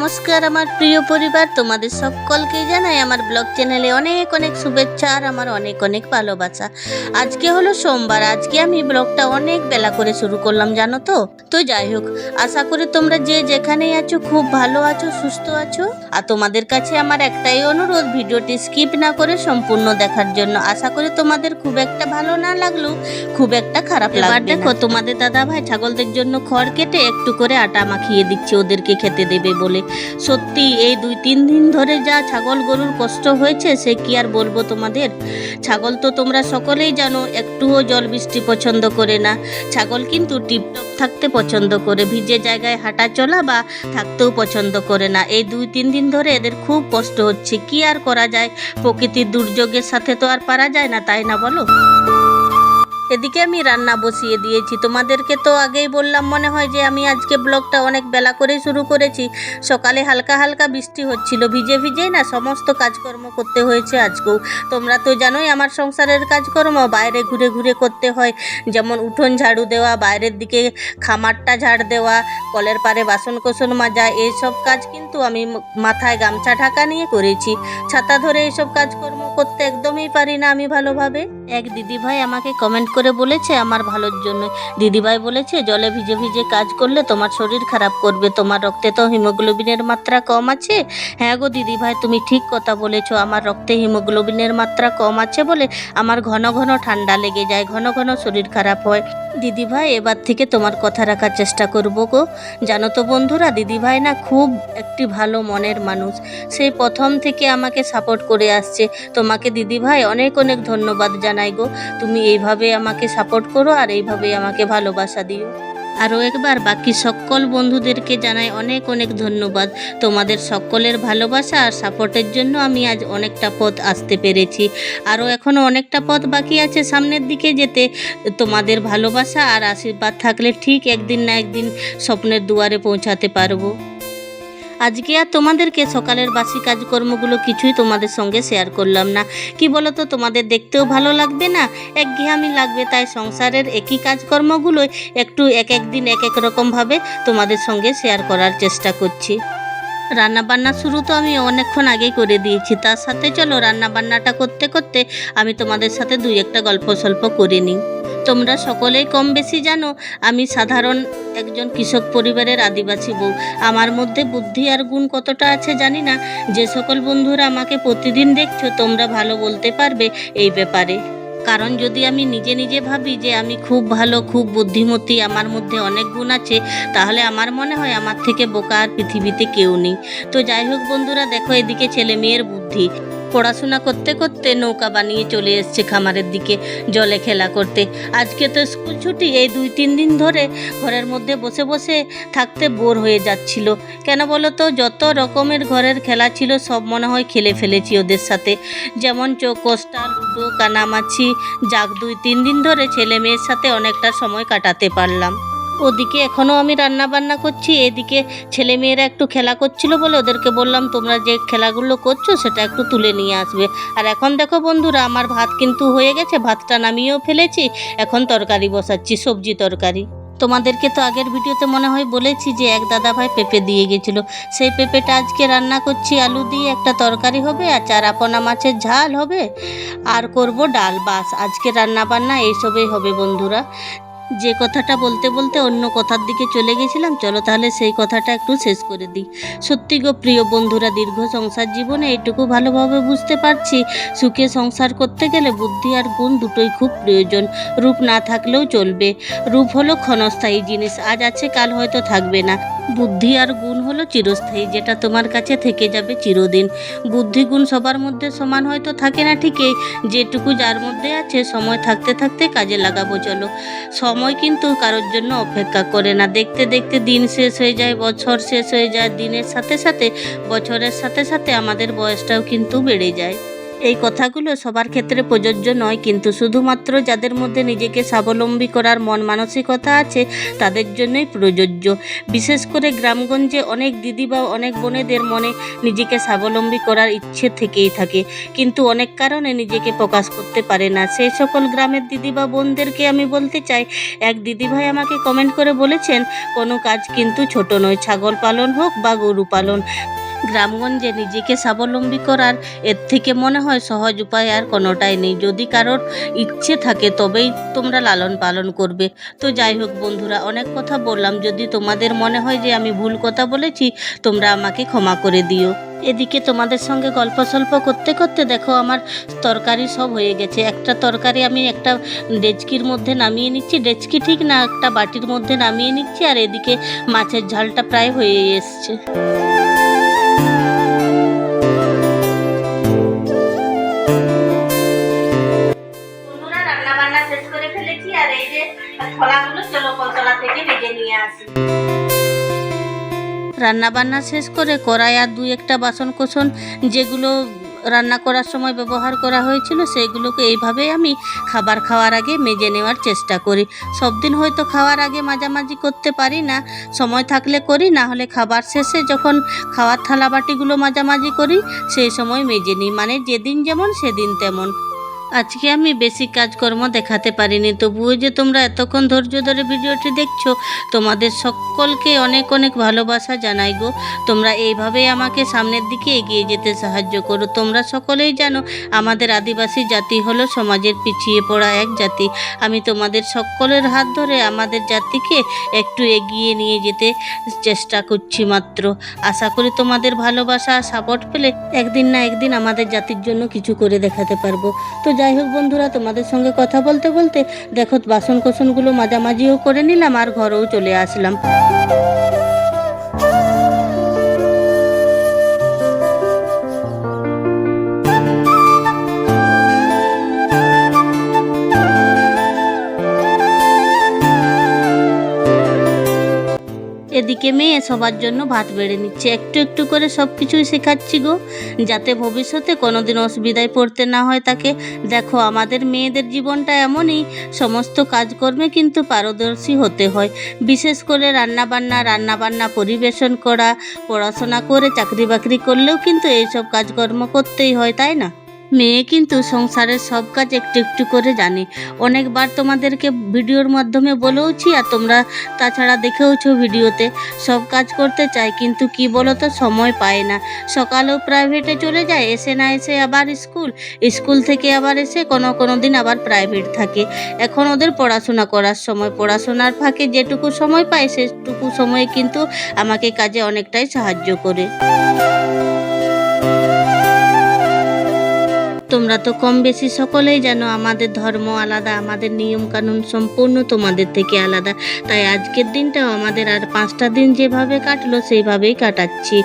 নমস্কার আমার প্রিয় পরিবার। তোমাদের সকলকে জানাই আমার ব্লগ চ্যানেলে অনেক অনেক শুভেচ্ছা আর আমার অনেক অনেক ভালোবাসা। আজকে হলো সোমবার আজকে আমি ব্লগটা অনেক বেলা করে শুরু করলাম জানো তো? তো যাই হোক আশা করি তোমরা যে যেখানেই আছো খুব ভালো আছো সুস্থ আছো। আর তোমাদের কাছে আমার একটাই অনুরোধ ভিডিওটি স্কিপ না করে সম্পূর্ণ দেখার জন্য। আশা করি তোমাদের খুব একটা ভালো না লাগলেও খুব একটা খারাপ লাগবে দেখো তোমাদের দাদা ভাই ছাগলদের জন্য খড় কেটে একটু করে আটা মাখিয়ে দিচ্ছে ওদেরকে খেতে দেবে বলে। সত্যি, এই দুই তিন দিন ধরে যা ছাগল গরুর কষ্ট হয়েছে, সে কি আর বলব তোমাদের? ছাগল তো তোমরা সকলেই জানো, একটুও জল বৃষ্টি পছন্দ করে না। ছাগল কিন্তু টিপটপ থাকতে পছন্দ করে, ভিজে জায়গায় হাঁটা চলা বা থাকতেও পছন্দ করে না। এই দুই তিন দিন ধরে এদের খুব কষ্ট হচ্ছে, কি আর করা যায়? প্রকৃতির দুর্যোগের সাথে তো আর পারা যায় না, তাই না বলো? এদিকে আমি রান্না বসিয়ে দিয়েছি। তোমাদেরকে তো আগেই বললাম, মনে হয় যে আমি আজকে ব্লগটা অনেক বেলা করেই শুরু করেছি। সকালে হালকা হালকা বৃষ্টি হচ্ছিল, ভিজে ভিজেই না সমস্ত কাজকর্ম করতে হয়েছে আজকেও। তোমরা তো জানোই আমার সংসারের কাজকর্ম, বাইরে ঘুরে ঘুরে করতে হয়। যেমন উঠোন ঝাড়ু দেওয়া, বাইরের দিকে খামারটা ঝাড় দেওয়া, কলের পারে বাসন কোসন মাজা এইসব কাজ কিন্তু আমি মাথায় গামছা ঢাকা নিয়ে করেছি। ছাতা ধরে এইসব কাজকর্ম করতে একদমই পারি না আমি ভালোভাবে। এক দিদিভাই আমাকে কমেন্ট বলেছে, আমার ভালোর জন্য। দিদিভাই বলেছে, জলে ভিজে ভিজে কাজ করলে তোমার শরীর খারাপ করবে। তোমার রক্তে তো হিমোগ্লোবিনের মাত্রা কম আছে। হ্যাঁ গো দিদিভাই, তুমি ঠিক কথা বলেছ, আমার রক্তে হিমোগ্লোবিনের মাত্রা কম আছে বলে আমার ঘন ঘন ঠান্ডা লেগে যায়, ঘন ঘন শরীর খারাপ হয়। দিদিভাই, এবার থেকে তোমার কথা রাখার চেষ্টা করব গো। জানো তো বন্ধুরা, দিদিভাই না খুব একটি ভালো মনের মানুষ। সেই প্রথম থেকে আমাকে সাপোর্ট করে আসছে। তোমাকে দিদিভাই অনেক অনেক ধন্যবাদ জানাই গো। তুমি এইভাবে আমাকে সাপোর্ট করো আর এইভাবে আমাকে ভালোবাসা দিও। আরও একবার বাকি সকল বন্ধুদেরকে জানাই অনেক অনেক ধন্যবাদ। তোমাদের সকলের ভালোবাসা আর সাপোর্টের জন্য আমি আজ অনেকটা পথ আসতে পেরেছি। আরও এখনও অনেকটা পথ বাকি আছে সামনের দিকে যেতে। তোমাদের ভালোবাসা আর আশীর্বাদ থাকলে ঠিক একদিন না একদিন স্বপ্নের দুয়ারে পৌঁছাতে পারব। আজকে আর তোমাদেরকে সকালের বাসি কাজকর্মগুলো কিছুই তোমাদের সঙ্গে শেয়ার করলাম না। কি বলো তো তোমাদের দেখতেও ভালো লাগবে না? একঘেয়ামি লাগবে, তাই সংসারের একই কাজকর্মগুলোই একটু এক এক দিন এক এক রকমভাবে তোমাদের সঙ্গে শেয়ার করার চেষ্টা করছি। রান্না বান্না শুরু তো আমি অনেকক্ষণ আগেই করে দিয়েছি। তার সাথে চলো রান্না বান্নাটা করতে করতে আমি তোমাদের সাথে দুই একটা গল্প স্বল্প করে নিই। তোমরা সকলেই কম বেশি জানো, আমি সাধারণ একজন কৃষক পরিবারের আদিবাসী বউ। আমার মধ্যে বুদ্ধি আর গুণ কতটা আছে জানি না। যে সকল বন্ধুরা আমাকে প্রতিদিন দেখছ, তোমরা ভালো বলতে পারবে এই ব্যাপারে। কারণ যদি আমি নিজে নিজে ভাবি যে আমি খুব ভালো, খুব বুদ্ধিমতী, আমার মধ্যে অনেক গুণ আছে, তাহলে আমার মনে হয় আমার থেকে বোকা আর পৃথিবীতে কেউ নেই। তো যাই হোক বন্ধুরা, দেখো এদিকে ছেলে মেয়ের বুদ্ধি। পড়াশোনা করতে করতে নৌকা বানিয়ে চলে এসছে খামারের দিকে, জলে খেলা করতে। আজকে তো স্কুল ছুটি, এই দুই তিন দিন ধরে ঘরের মধ্যে বসে বসে থাকতে বোর হয়ে যাচ্ছিল। কেন বলো তো, যত রকমের ঘরের খেলা ছিল, সব মনে হয় খেলে ফেলেছি ওদের সাথে। যেমন চৌকোস্টা, লুডো, কানামাছি, যাক দুই তিন দিন ধরে ছেলে মেয়ের সাথে অনেকটা সময় কাটাতে পারলাম। ওদিকে এখনও আমি রান্না বান্না করছি, এদিকে ছেলে মেয়েরা একটু খেলা করছিল বলে ওদেরকে বললাম, তোমরা যে খেলাগুলো করছ সেটা একটু তুলে নিয়ে আসবে। আর এখন দেখো বন্ধুরা, আমার ভাত কিন্তু হয়ে গেছে, ভাতটা নামিয়েও ফেলেছি, এখন তরকারি বসাচ্ছি, সবজি তরকারি। তোমাদেরকে তো আগের ভিডিওতে মনে হয় বলেছি যে এক দাদা ভাই পেঁপে দিয়ে গেছিল। সেই পেঁপেটা আজকে রান্না করছি, আলু দিয়ে একটা তরকারি হবে আর চারাপোনা মাছের ঝাল হবে। আর করব ডাল, বাস আজকে রান্না বান্না এইসবই হবে বন্ধুরা। যে কথাটা বলতে বলতে অন্য কথার দিকে চলে গেছিলাম, চলো তাহলে সেই কথাটা একটু শেষ করে দিই। সত্যি গো প্রিয় বন্ধুরা, দীর্ঘ সংসার জীবনে এটুকু ভালোভাবে বুঝতে পারছি, সুখে সংসার করতে গেলে বুদ্ধি আর গুণ দুটোই খুব প্রয়োজন। রূপ না থাকলেও চলবে। রূপ হলো ক্ষণস্থায়ী জিনিস, আজ আছে, কাল হয়তো থাকবে না। বুদ্ধি আর গুণ হলো চিরস্থায়ী, যেটা তোমার কাছে থেকে যাবে চিরদিন। বুদ্ধি গুণ সবার মধ্যে সমান হয়তো থাকে না ঠিকই, যেটুকু যার মধ্যে আছে, সময় থাকতে থাকতে কাজে লাগাবো চলো। সময় কিন্তু কারোর জন্য অপেক্ষা করে না। দেখতে দেখতে দিন শেষ হয়ে যায়, বছর শেষ হয়ে যায়, দিনের সাথে সাথে, বছরের সাথে সাথে আমাদের বয়সটাও কিন্তু বেড়ে যায়। এই কথাগুলো সবার ক্ষেত্রে প্রযোজ্য নয়, কিন্তু শুধুমাত্র যাদের মধ্যে নিজেকে স্বাবলম্বী করার মন মানসিকতা আছে, তাদের জন্যই প্রযোজ্য। বিশেষ করে গ্রামগঞ্জে অনেক দিদি বা অনেক বোনেদের মনে নিজেকে স্বাবলম্বী করার ইচ্ছে থেকেই থাকে, কিন্তু অনেক কারণে নিজেকে প্রকাশ করতে পারে না। সেই সকল গ্রামের দিদি বা বোনদেরকে আমি বলতে চাই, এক দিদিভাই আমাকে কমেন্ট করে বলেছেন, কোনো কাজ কিন্তু ছোট নয়, ছাগল পালন হোক বা গরু পালন। গ্রামগঞ্জে নিজেকে স্বাবলম্বী করার এর থেকে মনে হয় সহজ উপায় আর কোনোটাই নেই। যদি কারোর ইচ্ছে থাকে, তবেই তোমরা লালন পালন করবে। তো যাই হোক বন্ধুরা, অনেক কথা বললাম। যদি তোমাদের মনে হয় যে আমি ভুল কথা বলেছি, তোমরা আমাকে ক্ষমা করে দিও। এদিকে তোমাদের সঙ্গে গল্প সল্প করতে করতে দেখো আমার তরকারি সব হয়ে গেছে। একটা তরকারি আমি একটা ডেচকির মধ্যে নামিয়ে নিচ্ছি। ডেচকি ঠিক না, একটা বাটির মধ্যে নামিয়ে নিচ্ছি আর এদিকে মাছের ঝালটা প্রায় হয়ে এসছে। ফলাগুলো চলো কলতলা থেকে ভেজে নিয়ে আসি। রান্না বান্না শেষ করে কড়াই আর দুই একটা বাসন কোসন যেগুলো রান্না করার সময় ব্যবহার করা হয়েছিল সেইগুলোকে এইভাবেই আমি খাবার খাওয়ার আগে মেজে নেওয়ার চেষ্টা করি। সব দিন হয়তো খাওয়ার আগে মাঝামাঝি করতে পারি না, সময় থাকলে করি, না হলে খাবার শেষে যখন খাওয়ার থালা বাটিগুলো মাঝামাঝি করি, সেই সময় মেজে নিই। মানে যেদিন যেমন সেদিন তেমন। আজকে আমি বেশি কাজকর্ম দেখাতে পারিনি। তবুও যে তোমরা এতক্ষণ ধৈর্য ধরে ভিডিওটি দেখছ, তোমাদের সকলকে অনেক অনেক ভালোবাসা জানাই গো। তোমরা এইভাবেই আমাকে সামনের দিকে এগিয়ে যেতে সাহায্য করো। তোমরা সকলেই জানো, আমাদের আদিবাসী জাতি হলো সমাজের পিছিয়ে পড়া এক জাতি। আমি তোমাদের সকলের হাত ধরে আমাদের জাতিকে একটু এগিয়ে নিয়ে যেতে চেষ্টা করছি মাত্র। আশা করি তোমাদের ভালোবাসা, সাপোর্ট পেলে একদিন না একদিন আমাদের জাতির জন্য কিছু করে দেখাতে পারব। তো যাই হোক বন্ধুরা, তোমাদের সঙ্গে কথা বলতে বলতে দেখো বাসন কোসনগুলো মাঝামাঝিও করে নিলাম আর ঘরেও চলে আসলাম। এদিকে মেয়ে সবার জন্য ভাত বেড়ে নিচ্ছে। একটু একটু করে সব কিছুই শেখাচ্ছি গো, যাতে ভবিষ্যতে কোনোদিন অসুবিধায় পড়তে না হয় তাকে। দেখো, আমাদের মেয়েদের জীবনটা এমনই, সমস্ত কাজকর্মে কিন্তু পারদর্শী হতে হয়। বিশেষ করে রান্নাবান্না রান্নাবান্না পরিবেশন করা, পড়াশোনা করে চাকরি বাকরি করলেও কিন্তু এইসব কাজকর্ম করতেই হয়, তাই না? মেয়ে কিন্তু সংসারের সব কাজ একটু একটু করে জানে। অনেকবার তোমাদেরকে ভিডিওর মাধ্যমে বলেওছি আর তোমরা তাছাড়া দেখেওছো ভিডিওতে, সব কাজ করতে চায় কিন্তু কি বলো তো সময় পায় না। সকালেও প্রাইভেটে চলে যায়, এসে না এসে আবার স্কুল স্কুল থেকে আবার এসে কোনো কোনো দিন আবার প্রাইভেট থাকে। এখন ওদের পড়াশোনা করার সময়, পড়াশোনার ফাঁকে যেটুকু সময় পায় সেটুকু সময়ে কিন্তু আমাকে কাজে অনেকটাই সাহায্য করে। তোমরা তো কম বেশি সকলেই জানো, আমাদের ধর্ম আলাদা, আমাদের নিয়ম কানুন সম্পূর্ণ তোমাদের থেকে আলাদা। তাই আজকের দিনটাও আমাদের আর পাঁচটা দিন যেভাবে কাটলো, সেইভাবেই কাটাচ্ছি।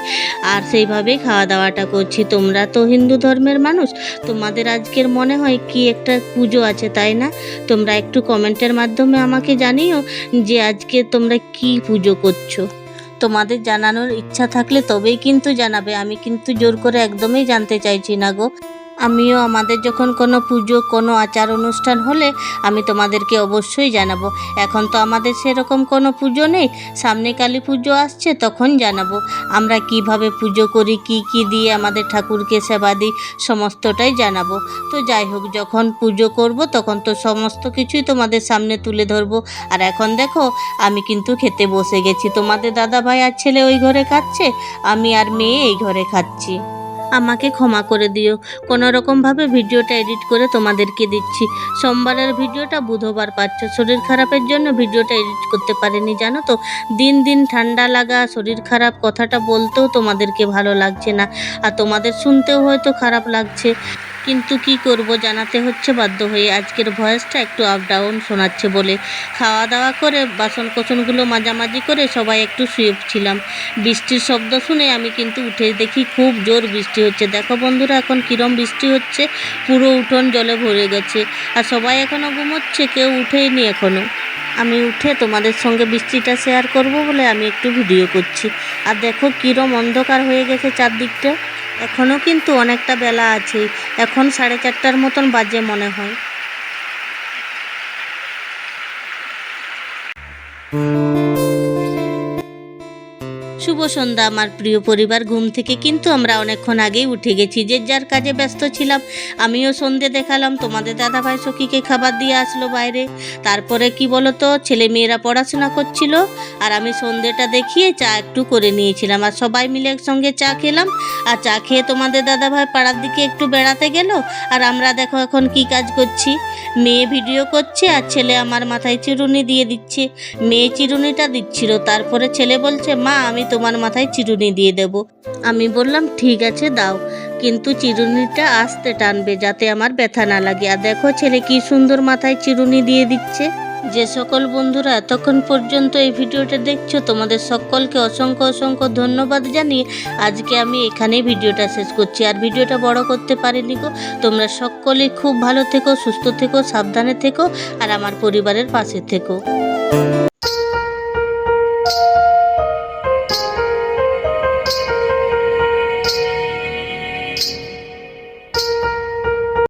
আর সেইভাবেই খাওয়া দাওয়াটা করছি। তোমরা তো হিন্দু ধর্মের মানুষ, তোমাদের আজকের মনে হয় কি একটা পুজো আছে, তাই না? তোমরা একটু কমেন্টের মাধ্যমে আমাকে জানিও যে আজকে তোমরা কি পুজো করছ। তোমাদের জানানোর ইচ্ছা থাকলে তবেই কিন্তু জানাবে, আমি কিন্তু জোর করে একদমই জানতে চাইছি না গো। আমিও আমাদের যখন কোনো পুজো, কোনো আচার অনুষ্ঠান হলে আমি তোমাদেরকে অবশ্যই জানাব। এখন তো আমাদের সেরকম কোনো পুজো নেই। সামনে কালী পুজো আসছে, তখন জানাব। আমরা কীভাবে পুজো করি, কি কি দিয়ে আমাদের ঠাকুরকে সেবা দিই, সমস্তটাই জানাব। তো যাই হোক, যখন পুজো করব, তখন তো সমস্ত কিছুই তোমাদের সামনে তুলে ধরবো। আর এখন দেখো, আমি কিন্তু খেতে বসে গেছি। তোমাদের দাদা ভাই আর ছেলে ওই ঘরে খাচ্ছে? আমি আর মেয়ে এই ঘরে খাচ্ছি। আমাকে ক্ষমা করে দিও। কোনো রকমভাবে ভিডিওটা এডিট করে তোমাদেরকে দিচ্ছি। সোমবারের ভিডিওটা বুধবার পাচ্ছ। শরীর খারাপের জন্য ভিডিওটা এডিট করতে পারিনি, জানো তো? দিন দিন ঠান্ডা লাগা, শরীর খারাপ কথাটা বলতেও তোমাদেরকে ভালো লাগছে না। আর তোমাদের শুনতেও হয়তো খারাপ লাগছে। কিন্তু কি করব জানাতে হচ্ছে বাধ্য হয়ে। আজকের ভয়েসটা একটু আপ ডাউন শোনাচ্ছে বলে। খাওয়া দাওয়া করে বাসন কোসনগুলো মাঝামাঝি করে সবাই একটু শুয়েছিলাম বৃষ্টির শব্দ শুনে আমি কিন্তু উঠে দেখি খুব জোর বৃষ্টি হচ্ছে। দেখো বন্ধুরা, এখন কিরম বৃষ্টি হচ্ছে? পুরো উঠোন জলে ভরে গেছে। আর সবাই এখনও ঘুমোচ্ছে, কেউ উঠেইনি এখনও আমি উঠে তোমাদের সঙ্গে বৃষ্টিটা শেয়ার করব বলে আমি একটু ভিডিও করছি। আর দেখো কিরম অন্ধকার হয়ে গেছে চারদিকটা। এখনও কিন্তু অনেকটা বেলা আছে। এখন সাড়ে চারটার মতন বাজে মনে হয়। সন্ধ্যা, আমার প্রিয় পরিবার। ঘুম থেকে কিন্তু আমরা অনেকক্ষণ আগেই উঠে গেছি যে যার কাজে ব্যস্ত ছিলাম। আমিও সন্ধে দেখালাম, তোমাদের দাদাভাই সখীকে খাবার দিয়ে আসলো বাইরে। তারপরে কি বলতো, ছেলে মেয়েরা পড়াশোনা করছিল, আর আমি সন্ধেটা দেখিয়ে চা একটু করে নিয়েছিলাম। আর সবাই মিলে একসঙ্গে চা খেলাম। আর চা খেয়ে তোমাদের দাদাভাই পাড়ার দিকে একটু বেড়াতে গেল। আর আমরা দেখো এখন কি কাজ করছি। মেয়ে ভিডিও করছে, আর ছেলে আমার মাথায় চিরুনি দিয়ে দিচ্ছে। মেয়ে চিরুনিটা দিচ্ছিল। তারপরে ছেলে বলছে, মা, আমি তোমার মাথায় চিরুনি দিয়ে দেব। আমি বললাম, ঠিক আছে, দাও। কিন্তু চিরুনিটা আস্তে টানবে যাতে আমার ব্যথা না লাগে। আর দেখো, ছেলে কি সুন্দর মাথায় চিরুনি দিয়ে দিচ্ছে। যে সকল বন্ধুরা এতক্ষণ পর্যন্ত এই ভিডিওটা দেখছ, তোমাদের সকলকে অসংখ্য অসংখ্য ধন্যবাদ জানিয়ে আজকে আমি এখানেই ভিডিওটা শেষ করছি। আর ভিডিওটা বড় করতে পারিনি গো। তোমরা সকলেই খুব ভালো থেকো, সুস্থ থেকো, সাবধানে থেকো, আর আমার পরিবারের পাশে থেকো।